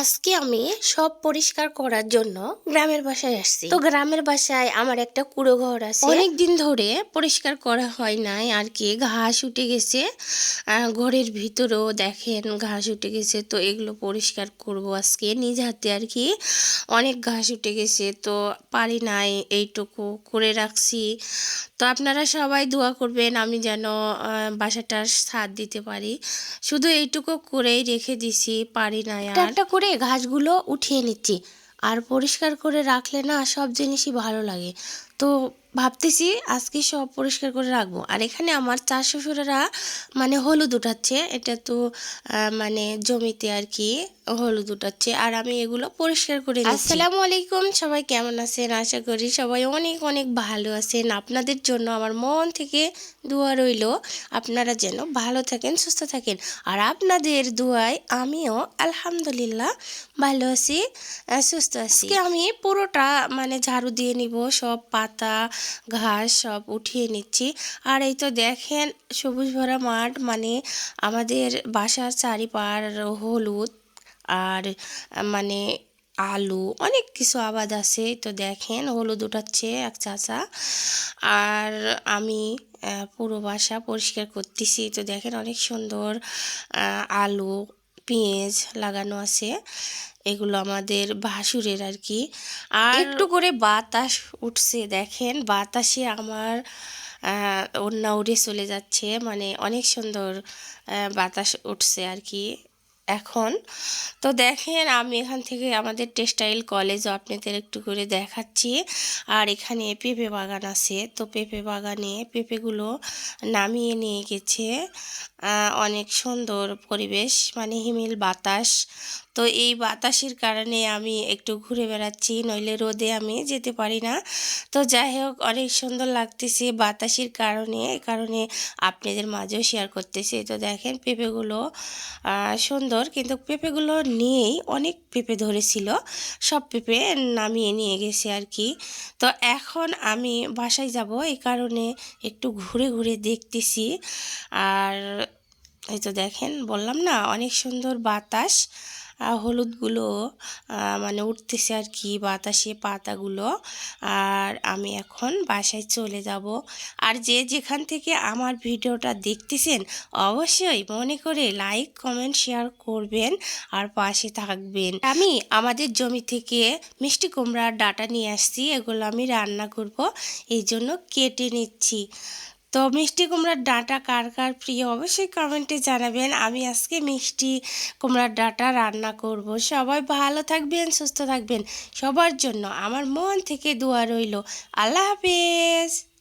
আজকে আমি সব পরিষ্কার করার জন্য গ্রামের বাসায় আসছি। তো গ্রামের বাসায় আমার একটা কুড়ো ঘর আছে। অনেক দিন ধরে পরিষ্কার করা হয় নাই আর কি। ঘাস উঠে গেছে। ঘরের ভিতরেও দেখেন ঘাস উঠে গেছে। তো এগুলো পরিষ্কার করব আজকে। নিজ হাতে আর কি অনেক ঘাস উঠে গেছে। তো পারি নাই এইটুকু করে রাখছি। তো আপনারা সবাই দোয়া করবেন আমি যেন বাসাটার সাথ দিতে পারি। শুধু এইটুকু করেই রেখে দিছি পারি নাই আর। করে ঘাসগুলো উঠিয়ে নিচ্ছি। আর পরিষ্কার করে রাখলে না সব জিনিসই ভালো লাগে। তো ভাবতেছি আজকে সব পরিষ্কার করে রাখব। আর এখানে আমার চার শ্বশুরেরা মানে হলুদ উঠাচ্ছে। এটা তো মানে জমিতে আর কি হলুদ উঠাচ্ছে। আর আমি এগুলো পরিষ্কার করে আসসালামু আলাইকুম সবাই কেমন আছেন? আশা করি সবাই অনেক অনেক ভালো আছেন। আপনাদের জন্য আমার মন থেকে দোয়া রইল। আপনারা যেন ভালো থাকেন সুস্থ থাকেন। আর আপনাদের দোয়ায় আমিও আলহামদুলিল্লাহ ভালো আছি সুস্থ আছি। আমি পুরোটা মানে ঝাড়ু দিয়ে নিব। সব পাতা ঘাস সব উঠিয়ে নিচ্ছি। আর এই তো দেখেন সবুজ ভরা মাঠ মানে আমাদের বাসার চারিপার হলুদ আর মানে আলু, অনেক কিছু আবাদ আছে। তো দেখেন হলুদ উঠাচ্ছে এক চাচা। আর আমি পুরো বাসা পরিষ্কার করতেছি। তো দেখেন অনেক সুন্দর আলু পেঁয়াজ লাগানো আছে, এগুলো আমাদের ভাসুরের আর কি আর একটু করে বাতাস উঠছে, দেখেন বাতাসে আমার অন্য উড়ে চলে যাচ্ছে মানে অনেক সুন্দর বাতাস উঠছে আর কি এখন। তো দেখেন, আমি এখান থেকে আমাদের টেক্সটাইল কলেজ আপনাদের একটু করে দেখাচ্ছি। আর এখানে পেঁপে বাগান আছে। তো পেঁপে বাগানে পেঁপেগুলো নামিয়ে নিয়ে গেছে। অনেক সুন্দর পরিবেশ মানে হিমেল বাতাস। তো এই বাতাসের কারণে আমি একটু ঘুরে বেড়াচ্ছি, নইলে রোদে আমি যেতে পারি না। তো যাই হোক, অনেক সুন্দর লাগতেছে বাতাসের কারণে এই কারণে আপনাদের মাঝেও শেয়ার করতেছি। তো দেখেন পেঁপেগুলো সুন্দর, কিন্তু পেঁপেগুলো নিয়েই অনেক পেঁপে ধরেছিল। সব পেঁপে নামিয়ে নিয়ে গেছে আর কি। তো এখন আমি বাসায় যাব এই কারণে একটু ঘুরে ঘুরে দেখতেছি। আর এই তো দেখেন, বললাম না, অনেক সুন্দর বাতাস। হলুদগুলো মানে উঠতেছে আর কি বাতাসে পাতাগুলো। আর আমি এখন বাসায় চলে যাব। আর যে যেখান থেকে আমার ভিডিওটা দেখতেছেন, অবশ্যই মনে করে লাইক, কমেন্ট, শেয়ার করবেন আর পাশে থাকবেন। আমি আমাদের জমি থেকে মিষ্টি কুমড়ার ডাটা নিয়ে আসছি। এগুলো আমি রান্না করব। এই জন্য কেটে নিচ্ছি। তো মিষ্টি কুমড়ার ডাঁটা কার কার প্রিয় অবশ্যই কমেন্টে জানাবেন। আমি আজকে মিষ্টি কুমড়ার ডাঁটা রান্না করব। সবাই ভালো থাকবেন, সুস্থ থাকবেন। সবার জন্য আমার মন থেকে দোয়া রইল। আল্লাহ হাফেজ।